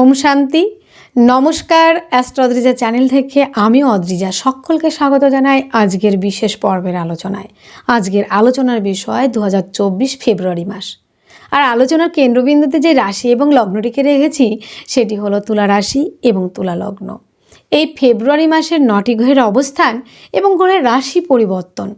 ওম শান্তি। নমস্কার অ্যাস্ট্রোদ্রিজা চ্যানেল থেকে আমিও অদ্রিজা সকলকে স্বাগত জানাই আজকের বিশেষ পর্বের আলোচনায়। আজকের আলোচনার বিষয় দু হাজার চব্বিশ ফেব্রুয়ারি মাস। আর আলোচনার কেন্দ্রবিন্দুতে যে রাশি এবং লগ্নটিকে রেখেছি, সেটি হলো তুলা রাশি এবং তুলা লগ্ন। এই ফেব্রুয়ারি মাসের নটি গ্রহের অবস্থান এবং গ্রহের রাশি পরিবর্তন।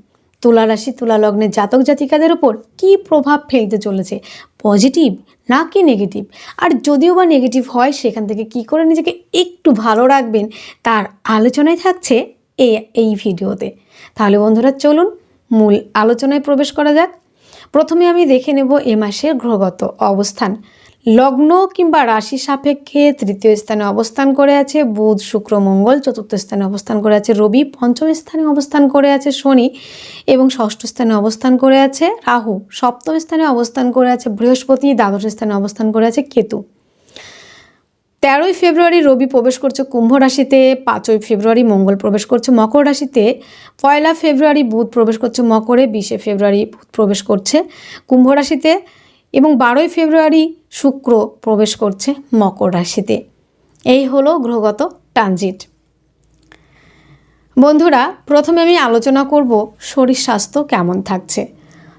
তুলা রাশি, তুলা লগ্নের জাতক জাতিকাদের উপর কী প্রভাব ফেলতে চলেছে? পজিটিভ না নাকি নেগেটিভ আর যদিও বা নেগেটিভ হয়, সেখান থেকে কি করে নিজেকে একটু ভালো রাখবেন, তার আলোচনায় থাকছে এই এই ভিডিওতে। তাহলে বন্ধুরা, চলুন মূল আলোচনায় প্রবেশ করা যাক। প্রথমে আমি দেখে নেব এ মাসের গ্রহগত অবস্থান। লগ্ন কিংবা রাশি সাপেক্ষে তৃতীয় স্থানে অবস্থান করে আছে বুধ, শুক্র, মঙ্গল, চতুর্থ স্থানে অবস্থান করে আছে রবি, পঞ্চম স্থানে অবস্থান করে আছে শনি এবং ষষ্ঠ স্থানে অবস্থান করে আছে রাহু। সপ্তম স্থানে অবস্থান করে আছে বৃহস্পতি, দ্বাদশ স্থানে অবস্থান করে আছে কেতু। তেরোই ফেব্রুয়ারি রবি প্রবেশ করছে কুম্ভ রাশিতে, পাঁচই ফেব্রুয়ারি মঙ্গল প্রবেশ করছে মকর রাশিতে, পয়লা ফেব্রুয়ারি বুধ প্রবেশ করছে মকরে, বিশে ফেব্রুয়ারি বুধ প্রবেশ করছে কুম্ভ রাশিতে। এবং বারোই ফেব্রুয়ারি শুক্র প্রবেশ করছে মকর রাশিতে। এই হলো গ্রহগত ট্রানজিট। বন্ধুরা, প্রথমে আমি আলোচনা করব শরীর স্বাস্থ্য কেমন থাকছে।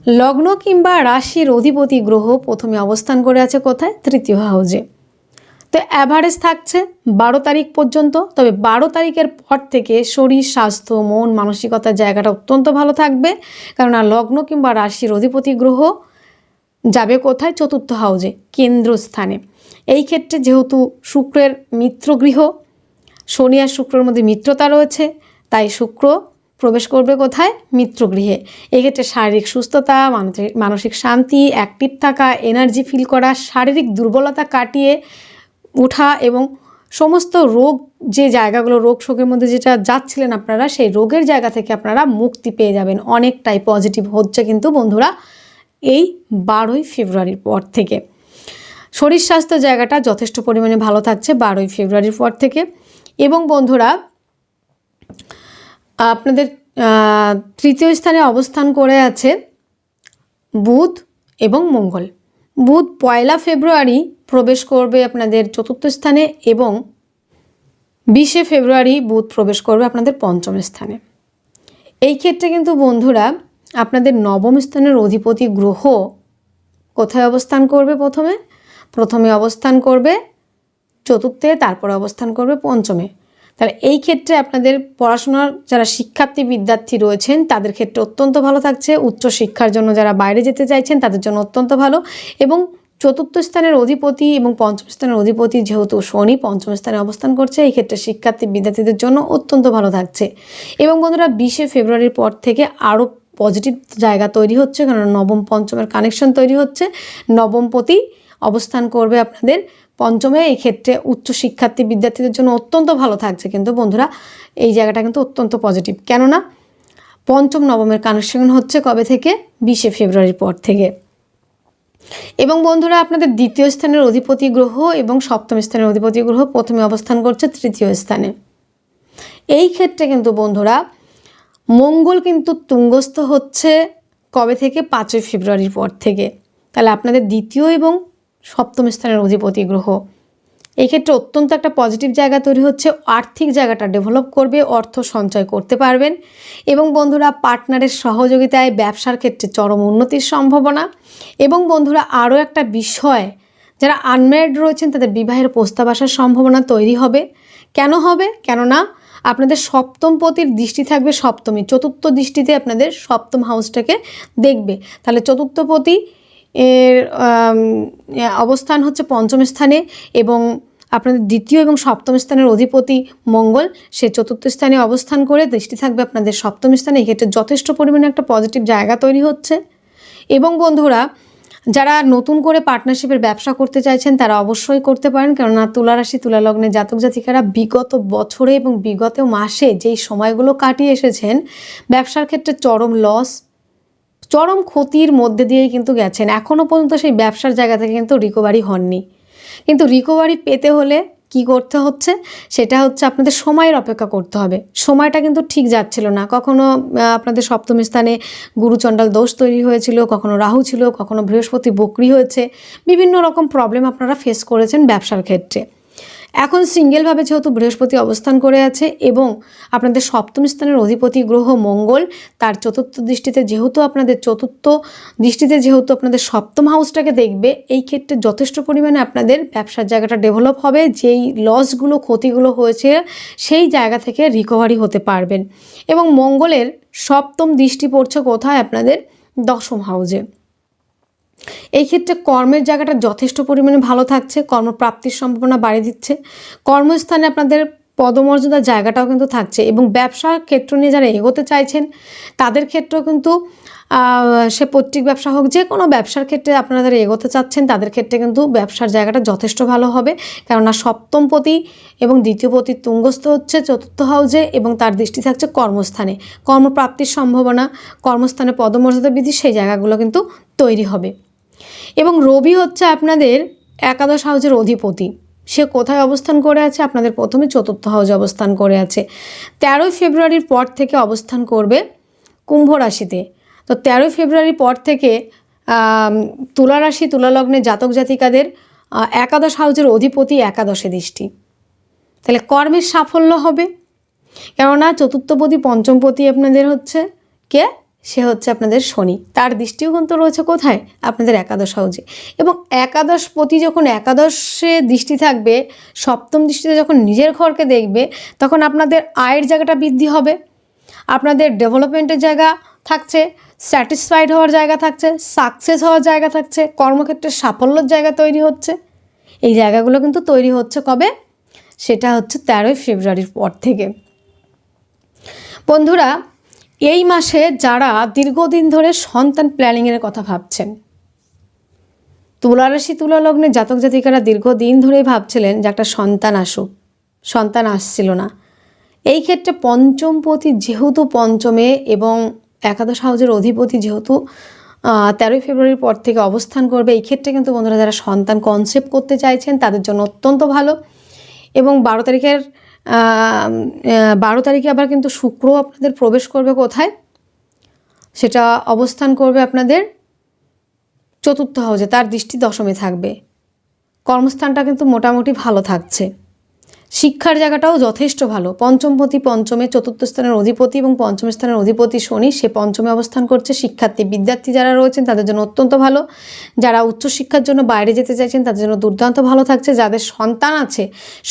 লগ্ন কিংবা রাশির অধিপতি গ্রহ প্রথমে অবস্থান করে আছে কোথায়? তৃতীয় হাউজে। তো অ্যাভারেজ থাকছে বারো তারিখ পর্যন্ত, তবে বারো তারিখের পর থেকে শরীর, স্বাস্থ্য, মন, মানসিকতার জায়গাটা অত্যন্ত ভালো থাকবে। কেননা লগ্ন কিংবা রাশির অধিপতি গ্রহ যাবে কোথায়? চতুর্থ হাউজে কেন্দ্রস্থানে। এই ক্ষেত্রে যেহেতু শুক্রের মিত্রগৃহ শনি আর শুক্রের মধ্যে মিত্রতা রয়েছে, তাই শুক্র প্রবেশ করবে কোথায়? মিত্রগৃহে এক্ষেত্রে শারীরিক সুস্থতা, মানসিক শান্তি অ্যাক্টিভ থাকা এনার্জি ফিল করা, শারীরিক দুর্বলতা কাটিয়ে ওঠা এবং সমস্ত রোগ, যে জায়গাগুলো রোগ শোকের মধ্যে যেটা যাচ্ছিলেন আপনারা, সেই রোগের জায়গা থেকে আপনারা মুক্তি পেয়ে যাবেন। অনেকটাই পজিটিভ হচ্ছে কিন্তু বন্ধুরা। এই বারোই ফেব্রুয়ারির পর থেকে। শরীর স্বাস্থ্য জায়গাটা যথেষ্ট পরিমাণে ভালো থাকছে বারোই ফেব্রুয়ারির পর থেকে। এবং বন্ধুরা, আপনাদের তৃতীয় স্থানে অবস্থান করে আছে বুধ এবং মঙ্গল। বুধ পয়লা ফেব্রুয়ারি প্রবেশ করবে আপনাদের চতুর্থ স্থানে এবং বিশে ফেব্রুয়ারি বুধ প্রবেশ করবে আপনাদের পঞ্চম স্থানে। এই ক্ষেত্রে কিন্তু বন্ধুরা আপনাদের নবম স্থানের অধিপতি গ্রহ কোথায় অবস্থান করবে প্রথমে? প্রথমে অবস্থান করবে চতুর্থে, তারপরে অবস্থান করবে পঞ্চমে। তাহলে এই ক্ষেত্রে আপনাদের পড়াশোনার যারা শিক্ষার্থী, বিদ্যার্থী রয়েছেন, তাদের ক্ষেত্রে অত্যন্ত ভালো থাকছে। উচ্চ শিক্ষার জন্য যারা বাইরে যেতে চাইছেন, তাদের জন্য অত্যন্ত ভালো। এবং চতুর্থ স্থানের অধিপতি এবং পঞ্চম স্থানের অধিপতি যেহেতু শনি পঞ্চম স্থানে অবস্থান করছে, এই ক্ষেত্রে শিক্ষার্থী, বিদ্যার্থীদের জন্য অত্যন্ত ভালো থাকছে। এবং বন্ধুরা, বিশে ফেব্রুয়ারির পর থেকে আরও পজিটিভ জায়গা তৈরি হচ্ছে, কারণ নবম, পঞ্চমের কানেকশন তৈরি হচ্ছে। নবমপতি অবস্থান করবে আপনাদের পঞ্চমে। এই ক্ষেত্রে উচ্চ শিক্ষার্থী বিদ্যার্থীদের জন্য অত্যন্ত ভালো থাকছে। কিন্তু বন্ধুরা, এই জায়গাটা কিন্তু অত্যন্ত পজিটিভ কেননা, পঞ্চম, নবমের কানেকশন হচ্ছে কবে থেকে? বিশে ফেব্রুয়ারির পর থেকে। এবং বন্ধুরা, আপনাদের দ্বিতীয় স্থানের অধিপতি গ্রহ এবং সপ্তম স্থানের অধিপতি গ্রহ প্রথমে অবস্থান করছে তৃতীয় স্থানে। এই ক্ষেত্রে কিন্তু বন্ধুরা মঙ্গল কিন্তু তুঙ্গস্থ হচ্ছে কবে থেকে? পাঁচই ফেব্রুয়ারির পর থেকে। তাহলে আপনাদের দ্বিতীয় এবং সপ্তম স্থানের অধিপতি গ্রহ। এই ক্ষেত্রে অত্যন্ত একটা পজিটিভ জায়গা তৈরি হচ্ছে, আর্থিক জায়গাটা ডেভেলপ করবে, অর্থ সঞ্চয় করতে পারবেন। এবং বন্ধুরা পার্টনারের সহযোগিতায় ব্যবসার ক্ষেত্রে চরম উন্নতির সম্ভাবনা। এবং বন্ধুরা, আরও একটা বিষয়, যারা আনম্যারিড রয়েছেন, তাদের বিবাহের প্রস্তাব আসার সম্ভাবনা তৈরি হবে। কেন হবে? কেননা আপনাদের সপ্তম পতির দৃষ্টি থাকবে সপ্তমী। চতুর্থ দৃষ্টিতে আপনাদের সপ্তম হাউসটাকে দেখবে। তাহলে চতুর্থ পতি এর অবস্থান হচ্ছে পঞ্চম স্থানে এবং আপনাদের দ্বিতীয় এবং সপ্তম স্থানের অধিপতি মঙ্গল। সে চতুর্থ স্থানে অবস্থান করে দৃষ্টি থাকবে আপনাদের সপ্তম স্থানে। এক্ষেত্রে যথেষ্ট পরিমাণে একটা পজিটিভ জায়গা তৈরি হচ্ছে। এবং বন্ধুরা যারা নতুন করে পার্টনারশিপের ব্যবসা করতে চাইছেন, তারা অবশ্যই করতে পারেন। কেননা তুলারাশি তুলালগ্নে তুলা জাতক জাতিকারা বিগত বছরে এবং বিগত মাসে যেই সময়গুলো কাটিয়ে এসেছেন, ব্যবসার ক্ষেত্রে চরম লস চরম ক্ষতির মধ্যে দিয়েই কিন্তু গেছেন। এখনও পর্যন্ত সেই ব্যবসার জায়গা থেকে কিন্তু রিকভারি হননি। কিন্তু রিকভারি পেতে হলে কি করতে হচ্ছে, সেটা হচ্ছে আপনাদের সময়ের অপেক্ষা করতে হবে। সময়টা কিন্তু ঠিক যাচ্ছিল না। কখনো আপনাদের সপ্তম স্থানে গুরুচণ্ডাল দোষ তৈরি হয়েছিল, কখনো রাহু ছিল, কখনো বৃহস্পতি বকরি হয়েছে। বিভিন্ন রকম প্রবলেম আপনারা ফেস করেছেন ব্যবসার ক্ষেত্রে। এখন সিঙ্গেলভাবে যেহেতু বৃহস্পতি অবস্থান করে আছে এবং আপনাদের সপ্তম স্থানের অধিপতি গ্রহ মঙ্গল, তার চতুর্থ দৃষ্টিতে যেহেতু আপনাদের চতুর্থ দৃষ্টিতে যেহেতু আপনাদের সপ্তম হাউসটাকে দেখবে, এই ক্ষেত্রে যথেষ্ট পরিমাণে আপনাদের ব্যবসার জায়গাটা ডেভেলপ হবে, যেই লসগুলো ক্ষতিগুলো হয়েছে সেই জায়গা থেকে রিকভারি হতে পারবেন। এবং মঙ্গলের সপ্তম দৃষ্টি পড়ছে কোথায়? আপনাদের দশম হাউসে এই ক্ষেত্রে কর্মের জায়গাটা যথেষ্ট পরিমাণে ভালো থাকছে, কর্মপ্রাপ্তির সম্ভাবনা বাড়িয়ে দিচ্ছে। কর্মস্থানে আপনাদের পদমর্যাদার জায়গাটাও কিন্তু থাকছে এবং ব্যবসার ক্ষেত্র নিয়ে যারা এগোতে চাইছেন, তাদের ক্ষেত্রেও কিন্তু সে পৈতৃক ব্যবসা হোক, যে কোনো ব্যবসার ক্ষেত্রে আপনারা যারা এগোতে চাচ্ছেন, তাদের ক্ষেত্রে কিন্তু ব্যবসার জায়গাটা যথেষ্ট ভালো হবে। কেননা সপ্তমপতি এবং দ্বিতীয়পতি তুঙ্গস্থ হচ্ছে, চতুর্থ হাউজে এবং তার দৃষ্টি থাকছে কর্মস্থানে। কর্মপ্রাপ্তির সম্ভাবনা, কর্মস্থানে পদমর্যাদা বৃদ্ধি, সেই জায়গাগুলো কিন্তু তৈরি হবে। এবং রবি হচ্ছে আপনাদের একাদশ হাউজের অধিপতি। সে কোথায় অবস্থান করে আছে? আপনাদের প্রথমে চতুর্থ হাউজে অবস্থান করে আছে। তেরোই ফেব্রুয়ারির পর থেকে অবস্থান করবে কুম্ভ রাশিতে। তো তেরোই ফেব্রুয়ারির পর থেকে তুলা রাশি, তুলা লগ্নে জাতক জাতিকাদের একাদশ হাউজের অধিপতি একাদশে দৃষ্টি। তাহলে কর্মের সাফল্য হবে। কেননা চতুর্থপতি পঞ্চমপতি আপনাদের হচ্ছে কে? সে হচ্ছে আপনাদের শনি। তার দৃষ্টিও কিন্তু রয়েছে কোথায়? আপনাদের একাদশ হাউজে। এবং একাদশ প্রতি যখন একাদশে দৃষ্টি থাকবে, সপ্তম দৃষ্টিতে যখন নিজের ঘরকে দেখবে, তখন আপনাদের আয়ের জায়গাটা বৃদ্ধি হবে। আপনাদের ডেভেলপমেন্টের জায়গা থাকছে, স্যাটিসফাইড হওয়ার জায়গা থাকছে, সাকসেস হওয়ার জায়গা থাকছে কর্মক্ষেত্রে সাফল্যর জায়গা তৈরি হচ্ছে। এই জায়গাগুলো কিন্তু তৈরি হচ্ছে কবে? সেটা হচ্ছে তেরোই ফেব্রুয়ারির পর থেকে। বন্ধুরা এই মাসে যারা দীর্ঘদিন ধরে সন্তান প্ল্যানিংয়ের কথা ভাবছেন, তুলারাশি তুলা লগ্নে জাতক জাতিকারা দীর্ঘদিন ধরেই ভাবছিলেন যে একটা সন্তান আসুক, সন্তান আসছিল না। এই ক্ষেত্রে পঞ্চম পঞ্চমপতি যেহেতু পঞ্চমে এবং একাদশ হাউজের অধিপতি যেহেতু তেরোই ফেব্রুয়ারির পর থেকে অবস্থান করবে, এই ক্ষেত্রে কিন্তু বন্ধুরা যারা সন্তান কনসেপ্ট করতে চাইছেন তাদের জন্য অত্যন্ত ভালো। এবং বারো তারিখের বারো তারিখে আবার কিন্তু শুক্র আপনাদের প্রবেশ করবে কোথায়? সেটা অবস্থান করবে আপনাদের চতুর্থ হাউজে তার দৃষ্টি দশমে থাকবে। কর্মস্থানটা কিন্তু মোটামুটি ভালো থাকছে। শিক্ষার জায়গাটাও যথেষ্ট ভালো। পঞ্চমপতি পঞ্চমে চতুর্থ স্থানের অধিপতি এবং পঞ্চম স্থানের অধিপতি শনি, সে পঞ্চমে অবস্থান করছে। শিক্ষার্থী, বিদ্যার্থী যারা রয়েছেন, তাদের জন্য অত্যন্ত ভালো। যারা উচ্চশিক্ষার জন্য বাইরে যেতে চাইছেন, তাদের জন্য দুর্দান্ত ভালো থাকছে। যাদের সন্তান আছে,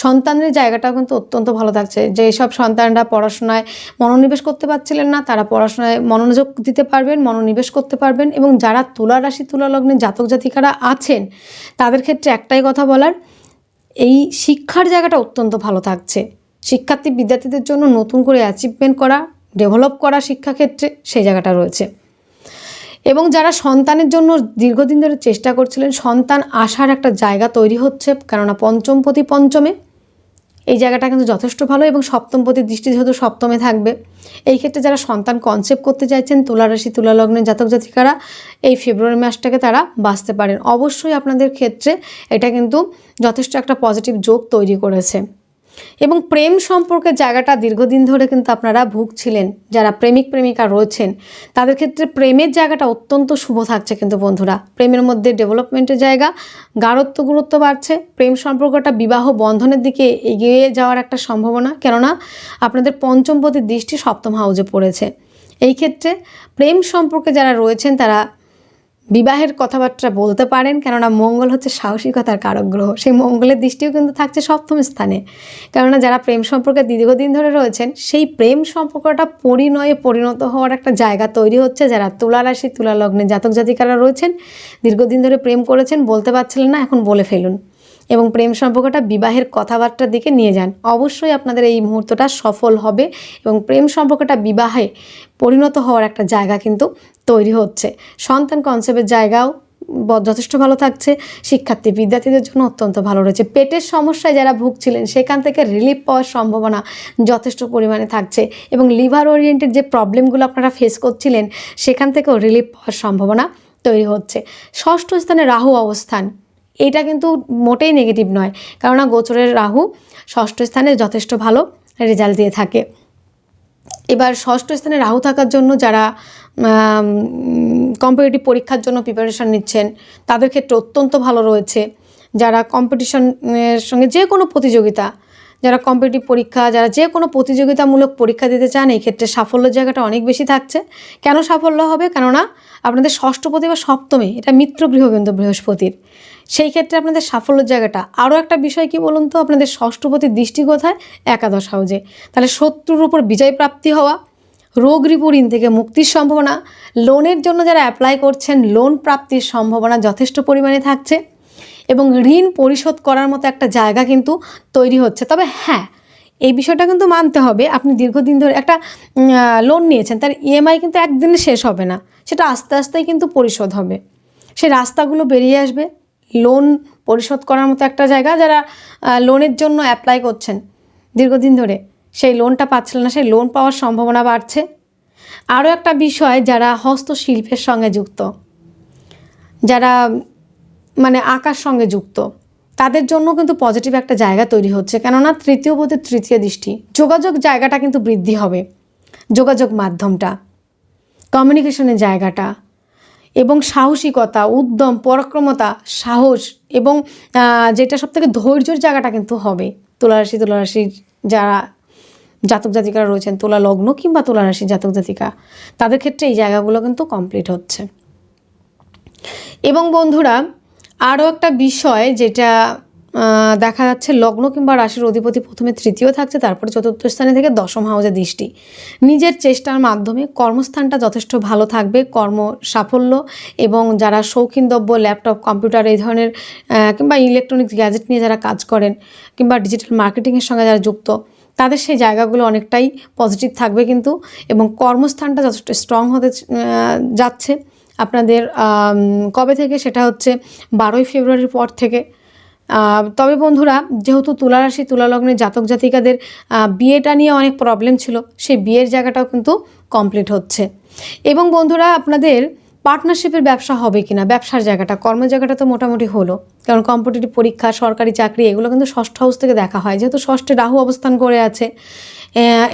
সন্তানের জায়গাটাও কিন্তু অত্যন্ত ভালো থাকছে। যেসব সন্তানরা পড়াশোনায় মনোনিবেশ করতে পারছিলেন না, তারা পড়াশোনায় মনোযোগ দিতে পারবেন, মনোনিবেশ করতে পারবেন এবং যারা তুলা রাশি, তুলা লগ্নে জাতক জাতিকারা আছেন, তাদের ক্ষেত্রে একটাই কথা বলার এই শিক্ষার জায়গাটা অত্যন্ত ভালো থাকছে। শিক্ষার্থী বিদ্যার্থীদের জন্য নতুন করে অ্যাচিভমেন্ট করা ডেভেলপ করা শিক্ষাক্ষেত্রে সেই জায়গাটা রয়েছে। এবং যারা সন্তানের জন্য দীর্ঘদিন ধরে চেষ্টা করছিলেন, সন্তান আসার একটা জায়গা তৈরি হচ্ছে কেননা পঞ্চম প্রতি পঞ্চমে। এই জায়গাটা কিন্তু যথেষ্ট ভালো এবং সপ্তম সপ্তমপতির দৃষ্টি যেহেতু সপ্তমে থাকবে। এই ক্ষেত্রে যারা সন্তান কনসেপ্ট করতে চাইছেন তুলারাশি তুলা লগ্নের জাতক জাতিকারা, এই ফেব্রুয়ারি মাসটাকে তারা বাঁচতে পারেন। অবশ্যই আপনাদের ক্ষেত্রে এটা কিন্তু যথেষ্ট একটা পজিটিভ যোগ তৈরি করেছে। এবং প্রেম সম্পর্কে জায়গাটা দীর্ঘদিন ধরে কিন্তু আপনারা ভুগছিলেন, যারা প্রেমিক, প্রেমিকা রয়েছেন, তাদের ক্ষেত্রে প্রেমের জায়গাটা অত্যন্ত শুভ থাকছে কিন্তু বন্ধুরা। প্রেমের মধ্যে ডেভেলপমেন্টের জায়গা, গাঢ়ত্ব, গুরুত্ব বাড়ছে, প্রেম সম্পর্কটা বিবাহ বন্ধনের দিকে এগিয়ে যাওয়ার একটা সম্ভাবনা, কেননা আপনাদের পঞ্চমপতির দৃষ্টি সপ্তম হাউজে পড়েছে। এই ক্ষেত্রে প্রেম সম্পর্কে যারা রয়েছেন, তারা বিবাহের কথাবার্তা বলতে পারেন, কেননা মঙ্গল হচ্ছে সাহসিকতার কারক গ্রহ। সেই মঙ্গলের দৃষ্টিও কিন্তু থাকছে সপ্তম স্থানে। কেননা যারা প্রেম সম্পর্কে দীর্ঘদিন ধরে রয়েছেন, সেই প্রেম সম্পর্কটা পরিণয়ে পরিণত হওয়ার একটা জায়গা তৈরি হচ্ছে যারা তুলা রাশি তুলা লগ্নে জাতক জাতিকারা রয়েছেন, দীর্ঘদিন ধরে প্রেম করেছেন, বলতে পারছিলেন না, এখন বলে ফেলুন। এবং প্রেম সম্পর্কটা বিবাহের কথাবার্তার দিকে নিয়ে যান। অবশ্যই আপনাদের এই মুহূর্তটা সফল হবে এবং প্রেম সম্পর্কটা বিবাহে পরিণত হওয়ার একটা জায়গা কিন্তু তৈরি হচ্ছে। সন্তান কনসেপ্টের জায়গাও যথেষ্ট ভালো থাকছে। শিক্ষার্থী, বিদ্যার্থীদের জন্য অত্যন্ত ভালো রয়েছে। পেটের সমস্যায় যারা ভুগছিলেন, সেখান থেকে রিলিফ পাওয়ার সম্ভাবনা যথেষ্ট পরিমাণে থাকছে এবং লিভার ওরিয়েন্টেড যে প্রবলেমগুলো আপনারা ফেস করছিলেন, সেখান থেকেও রিলিফ পাওয়ার সম্ভাবনা তৈরি হচ্ছে। ষষ্ঠ স্থানে রাহু অবস্থান। এটা কিন্তু মোটেই নেগেটিভ নয়। কেননা গোচরের রাহু ষষ্ঠ স্থানে যথেষ্ট ভালো রেজাল্ট দিয়ে থাকে। এবার ষষ্ঠ স্থানে রাহু থাকার জন্য যারা কম্পিটিটিভ পরীক্ষার জন্য প্রিপারেশন নিচ্ছেন, তাদের ক্ষেত্রে অত্যন্ত ভালো রয়েছে। যারা কম্পিটিশনের সঙ্গে যে কোনো প্রতিযোগিতা, যারা কম্পিটিটিভ পরীক্ষা, যারা যে কোনো প্রতিযোগিতামূলক পরীক্ষা দিতে চান, এই ক্ষেত্রে সাফল্যের জায়গাটা অনেক বেশি থাকছে। কেন সাফল্য হবে? কেননা আপনাদের ষষ্ঠপতি বা সপ্তমে, এটা মিত্রগৃহ কিন্তু বৃহস্পতির। সেই ক্ষেত্রে আপনাদের সাফল্যের জায়গাটা। আরও একটা বিষয় কি বলুন তো? আপনাদের ষষ্ঠপতির দৃষ্টি কোথায়? একাদশ হাউজে। তাহলে শত্রুর উপর বিজয় প্রাপ্তি হওয়া, রোগ ঋণ থেকে মুক্তির সম্ভাবনা, লোনের জন্য যারা অ্যাপ্লাই করছেন লোন প্রাপ্তির সম্ভাবনা যথেষ্ট পরিমাণে থাকছে এবং ঋণ পরিশোধ করার মতো একটা জায়গা কিন্তু তৈরি হচ্ছে। তবে হ্যাঁ এই বিষয়টা কিন্তু মানতে হবে। আপনি দীর্ঘদিন ধরে একটা লোন নিয়েছেন, তার ইএমআই কিন্তু একদিনে শেষ হবে না। সেটা আস্তে আস্তেই কিন্তু পরিশোধ হবে। সে রাস্তাগুলো বেরিয়ে আসবে। লোন পরিশোধ করার মতো একটা জায়গা যারা লোনের জন্য অ্যাপ্লাই করছেন দীর্ঘদিন ধরে। সেই লোনটা পাচ্ছিলেন না, সেই লোন পাওয়ার সম্ভাবনা বাড়ছে। আরও একটা বিষয়, যারা হস্তশিল্পের সঙ্গে যুক্ত, যারা মানে আঁকার সঙ্গে যুক্ত, তাদের জন্য কিন্তু পজিটিভ একটা জায়গা তৈরি হচ্ছে। কেননা তৃতীয় বোধে তৃতীয় দৃষ্টি, যোগাযোগ জায়গাটা কিন্তু বৃদ্ধি হবে। যোগাযোগ মাধ্যমটা কমিউনিকেশনের জায়গাটা এবং সাহসিকতা, উদ্যম, পরাক্রমতা, সাহস এবং যেটা সবথেকে ধৈর্যর জায়গাটা কিন্তু হবে। তুলারাশি, তুলারাশির যারা জাতক জাতিকারা রয়েছেন, তোলা লগ্ন কিংবা তুলারাশি জাতক জাতিকা, তাদের ক্ষেত্রে এই জায়গাগুলো কিন্তু কমপ্লিট হচ্ছে। এবং বন্ধুরা, আরও একটা বিষয় যেটা দেখা যাচ্ছে লগ্ন কিংবা রাশির অধিপতি প্রথমে তৃতীয় থাকছে, তারপরে চতুর্থ স্থানে থেকে দশম হাউজে দৃষ্টি। নিজের চেষ্টার মাধ্যমে কর্মস্থানটা যথেষ্ট ভালো থাকবে, কর্ম সাফল্য এবং যারা শৌখিন দ্রব্য ল্যাপটপ, কম্পিউটার এই ধরনের কিংবা ইলেকট্রনিক্স গ্যাজেট নিয়ে যারা কাজ করেন কিংবা ডিজিটাল মার্কেটিংয়ের সঙ্গে যারা যুক্ত, তাদের সেই জায়গাগুলো অনেকটাই পজিটিভ থাকবে কিন্তু এবং কর্মস্থানটা যথেষ্ট স্ট্রং হতে যাচ্ছে। আপনাদের কবে থেকে? সেটা হচ্ছে বারোই ফেব্রুয়ারির পর থেকে। তবে বন্ধুরা, যেহেতু তুলা রাশি জাতক জাতিকাদের বিয়েটা নিয়ে অনেক প্রবলেম ছিল, সেই বিয়ের জায়গাটাও কিন্তু কমপ্লিট হচ্ছে। এবং বন্ধুরা, আপনাদের পার্টনারশিপের ব্যবসা হবে কিনা, ব্যবসার জায়গাটা কর্ম জায়গাটা তো মোটামুটি হলো। কারণ কম্পিটিটিভ পরীক্ষা, সরকারি চাকরি, এগুলো কিন্তু ষষ্ঠ হাউস থেকে দেখা হয়। যেহেতু ষষ্ঠে রাহু অবস্থান করে আছে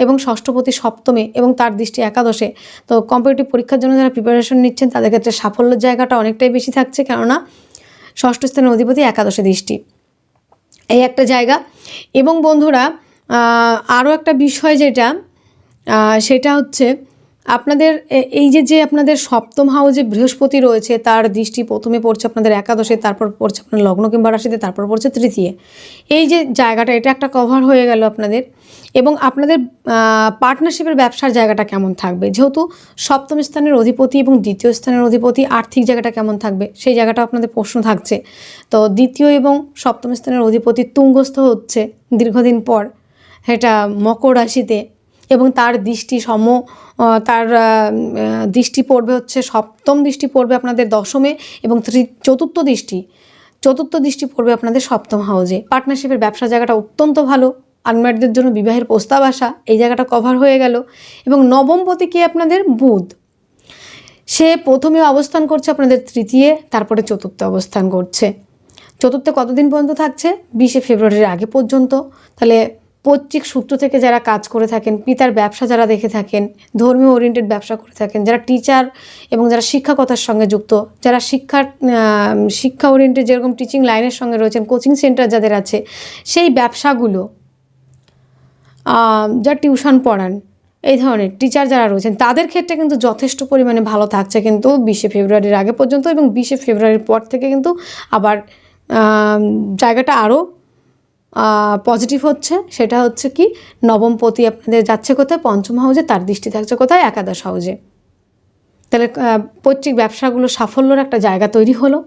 এবং ষষ্ঠপতি সপ্তমে এবং তার দৃষ্টি একাদশে, তো কম্পিটিটিভ পরীক্ষার জন্য যারা প্রিপারেশন নিচ্ছেন, তাদের ক্ষেত্রে সাফল্যের জায়গাটা অনেকটাই বেশি থাকছে। কেননা ষষ্ঠ স্থানের অধিপতি একাদশে দৃষ্টি। এই একটা জায়গা। এবং বন্ধুরা আরও একটা বিষয় যেটা সেটা হচ্ছে আপনাদের এই যে যে আপনাদের সপ্তম হাউসে বৃহস্পতি রয়েছে, তার দৃষ্টি প্রথমে পড়ছে আপনাদের একাদশে, তারপর পড়ছে আপনার লগ্ন কিংবা রাশিতে, তারপর পড়ছে তৃতীয়। এই যে জায়গাটা, এটা একটা কভার হয়ে গেল আপনাদের। এবং আপনাদের পার্টনারশিপের ব্যবসার জায়গাটা কেমন থাকবে? যেহেতু সপ্তম স্থানের অধিপতি এবং দ্বিতীয় স্থানের অধিপতি, আর্থিক জায়গাটা কেমন থাকবে? সেই জায়গাটা আপনাদের প্রশ্ন থাকছে। তো দ্বিতীয় এবং সপ্তম স্থানের অধিপতি তুঙ্গস্থ হচ্ছে দীর্ঘদিন পর এটা মকর রাশিতে। এবং তার দৃষ্টি সম তার দৃষ্টি পড়বে হচ্ছে সপ্তম দৃষ্টি পড়বে আপনাদের দশমে এবং চতুর্থ দৃষ্টি চতুর্থ দৃষ্টি পড়বে আপনাদের সপ্তম হাউজে। পার্টনারশিপের ব্যবসা জায়গাটা অত্যন্ত ভালো, আনম্যারিডদের জন্য বিবাহের প্রস্তাব আসা, এই জায়গাটা কভার হয়ে গেল এবং নবমপতি কি আপনাদের বুধ। সে প্রথমে অবস্থান করছে আপনাদের তৃতীয়, তারপরে চতুর্থ অবস্থান করছে। চতুর্থে কতদিন পর্যন্ত থাকছে? বিশে ফেব্রুয়ারির আগে পর্যন্ত। তাহলে পৈতৃক সূত্র থেকে যারা কাজ করে থাকেন পিতার ব্যবসা যারা দেখে থাকেন ধর্মীয় ওরিয়েন্টেড ব্যবসা করে থাকেন যারা টিচার এবং যারা শিক্ষকতার সঙ্গে যুক্ত যারা শিক্ষার শিক্ষা ওরিয়েন্টেড যেরকম টিচিং লাইনের সঙ্গে রয়েছেন কোচিং সেন্টার যাদের আছে সেই ব্যবসাগুলো আহ, যা টিউশন পড়ান এই ধরনের টিচার যারা রয়েছেন তাদের ক্ষেত্রে কিন্তু যথেষ্ট পরিমাণে ভালো থাকছে কিন্তু বিশে ফেব্রুয়ারির আগে পর্যন্ত এবং বিশে ফেব্রুয়ারির পর থেকে কিন্তু আবার জায়গাটা আরও পজিটিভ হচ্ছে, সেটা হচ্ছে কি নবমপতি আপনাদের যাচ্ছে কোথায়? পঞ্চম হাউজে, তার দৃষ্টি থাকছে কোথায়? একাদশ হাউজে। তাহলে পৈতৃক ব্যবসাগুলো সাফল্যর একটা জায়গা তৈরি হলো।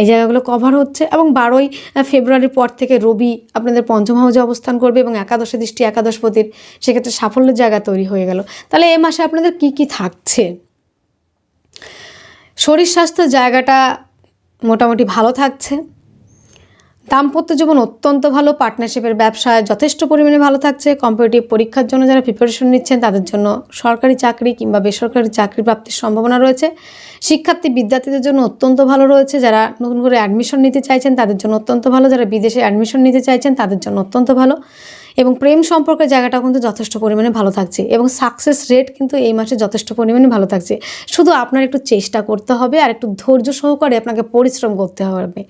এই জায়গাগুলো কভার হচ্ছে এবং বারোই ফেব্রুয়ারির পর থেকে রবি আপনাদের পঞ্চম হাউজে অবস্থান করবে এবং একাদশে দৃষ্টি একাদশপতির সেক্ষেত্রে সাফল্যের জায়গা তৈরি হয়ে গেল। তাহলে এ মাসে আপনাদের কি কি থাকছে? শরীর স্বাস্থ্যের জায়গাটা মোটামুটি ভালো থাকছে। দাম্পত্য জীবন অত্যন্ত ভালো পার্টনারশিপের ব্যবসায় যথেষ্ট পরিমাণে ভালো থাকছে। কম্পিটিটিভ পরীক্ষার জন্য যারা প্রিপারেশন নিচ্ছেন, তাদের জন্য সরকারি চাকরি কিংবা বেসরকারি চাকরি প্রাপ্তির সম্ভাবনা রয়েছে। শিক্ষার্থী বিদ্যার্থীদের জন্য অত্যন্ত ভালো রয়েছে। যারা নতুন করে অ্যাডমিশন নিতে চাইছেন, তাদের জন্য অত্যন্ত ভালো। যারা বিদেশে অ্যাডমিশন নিতে চাইছেন, তাদের জন্য অত্যন্ত ভালো। এবং প্রেম সম্পর্কের জায়গাটাও কিন্তু যথেষ্ট পরিমাণে ভালো থাকছে এবং সাকসেস রেট কিন্তু এই মাসে যথেষ্ট পরিমাণে ভালো থাকছে। শুধু আপনার একটু চেষ্টা করতে হবে আর একটু ধৈর্য সহকারে আপনাকে পরিশ্রম করতে হবে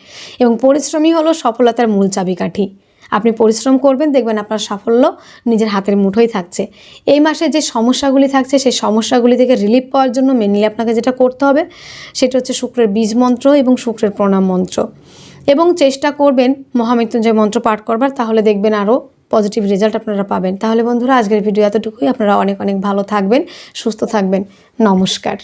এবং পরিশ্রমই হলো সফলতার মূল চাবিকাঠি। আপনি পরিশ্রম করবেন, দেখবেন আপনার সাফল্য নিজের হাতের মুঠোই থাকছে। এই মাসে যে সমস্যাগুলি থাকছে, সেই সমস্যাগুলি থেকে রিলিফ পাওয়ার জন্য মেনলি আপনাকে যেটা করতে হবে, সেটা হচ্ছে শুক্রের বীজ মন্ত্র এবং শুক্রের প্রণাম মন্ত্র। এবং চেষ্টা করবেন মহামৃত্যুঞ্জয় মন্ত্র পাঠ করবার, তাহলে দেখবেন আরও পজিটিভ রেজাল্ট আপনারা পাবেন। তাহলে বন্ধুরা, আজকের ভিডিও এতটুকুই। আপনারা অনেক অনেক ভালো থাকবেন, সুস্থ থাকবেন। নমস্কার।